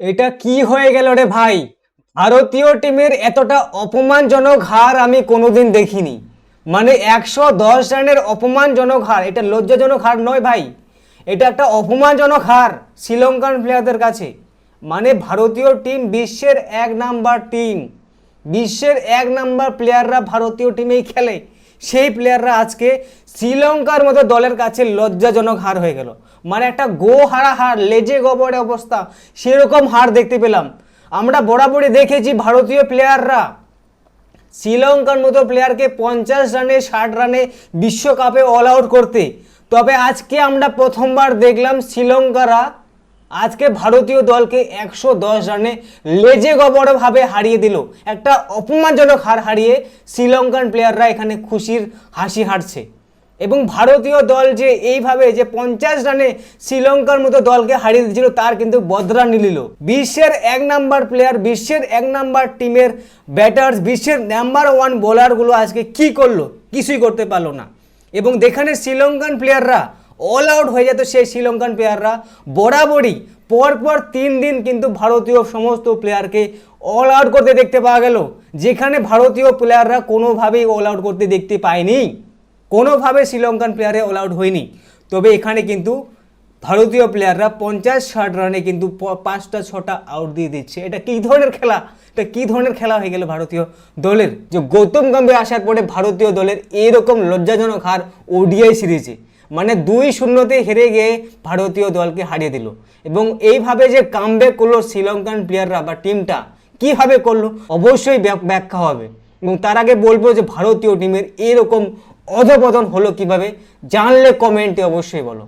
এটা কি হয়ে গেল রে ভাই? ভারতীয় টিমের এতটা অপমানজনক হার আমি কোনোদিন দেখিনি। মানে একশো দশ রানের অপমানজনক হার, এটা লজ্জাজনক হার নয় ভাই। এটা একটা অপমানজনক হার শ্রীলঙ্কান প্লেয়ারদের কাছে। মানে ভারতীয় টিম বিশ্বের এক নাম্বার টিম। বিশ্বের এক নাম্বার প্লেয়াররা ভারতীয় টিমেই খেলে। সেই প্লেয়াররা আজকে শ্রীলঙ্কার মতো দলের কাছে লজ্জাজনক হার হয়ে গেল। মানে একটা গো হারা হার লেজে গবরে অবস্থা, সেরকম হার দেখতে পেলাম। আমরা বরাবরই দেখেছি ভারতীয় প্লেয়াররা শ্রীলঙ্কার মতো প্লেয়ারকে পঞ্চাশ রানে, ষাট রানে বিশ্বকাপে অল আউট করতে। তবে আজকে আমরা প্রথমবার দেখলাম শ্রীলঙ্কারা আজকে ভারতীয় দলকে একশো দশ রানে লেজে গবরভাবে হারিয়ে দিল। একটা অপমানজনক হার হারিয়ে শ্রীলঙ্কান প্লেয়াররা এখানে খুশির হাসি হাঁটছে এবং ভারতীয় দল যে এইভাবে যে পঞ্চাশ রানে শ্রীলঙ্কার মতো দলকে হারিয়ে দিয়েছিল, তার কিন্তু বদলা নিলিল বিশ্বের এক নাম্বার প্লেয়ার বিশ্বের এক নাম্বার টিমের ব্যাটার্স বিশ্বের নাম্বার ওয়ান বোলারগুলো আজকে কি করল? কিছুই করতে পারল না। এবং যেখানে শ্রীলঙ্কান প্লেয়াররা অল আউট হয়ে যেত সেই শ্রীলঙ্কান প্লেয়াররা বরাবরই, পরপর তিন দিন কিন্তু ভারতীয় সমস্ত প্লেয়ারকে অল আউট করতে দেখতে পাওয়া গেল। যেখানে ভারতীয় প্লেয়াররা কোনোভাবেই অল আউট করতে দেখতে পায়নি। কোনোভাবে শ্রীলঙ্কান প্লেয়ারে অল আউট হয়নি। তবে এখানে কিন্তু ভারতীয় প্লেয়াররা পঞ্চাশ ষাট রানে কিন্তু পাঁচটা, ছটা আউট দিয়ে দিচ্ছে। এটা কী ধরনের খেলা? এটা কী ধরনের খেলা হয়ে গেল ভারতীয় দলের? যে গৌতম গম্ভীর আসার পরে ভারতীয় দলের এরকম লজ্জাজনক হার ওডিআই সিরিজে। মানে দুই শূন্যতে হেরে গিয়ে ভারতীয় দলকে হারিয়ে দিল। এবং এইভাবে যে কামব্যাক করল শ্রীলঙ্কান প্লেয়াররা বা টিমটা কীভাবে করল? অবশ্যই ব্যাখ্যা হবে। এবং তার আগে বলব যে ভারতীয় টিমের এরকম অধপতন হলো কীভাবে, জানলে কমেন্টে অবশ্যই বলো।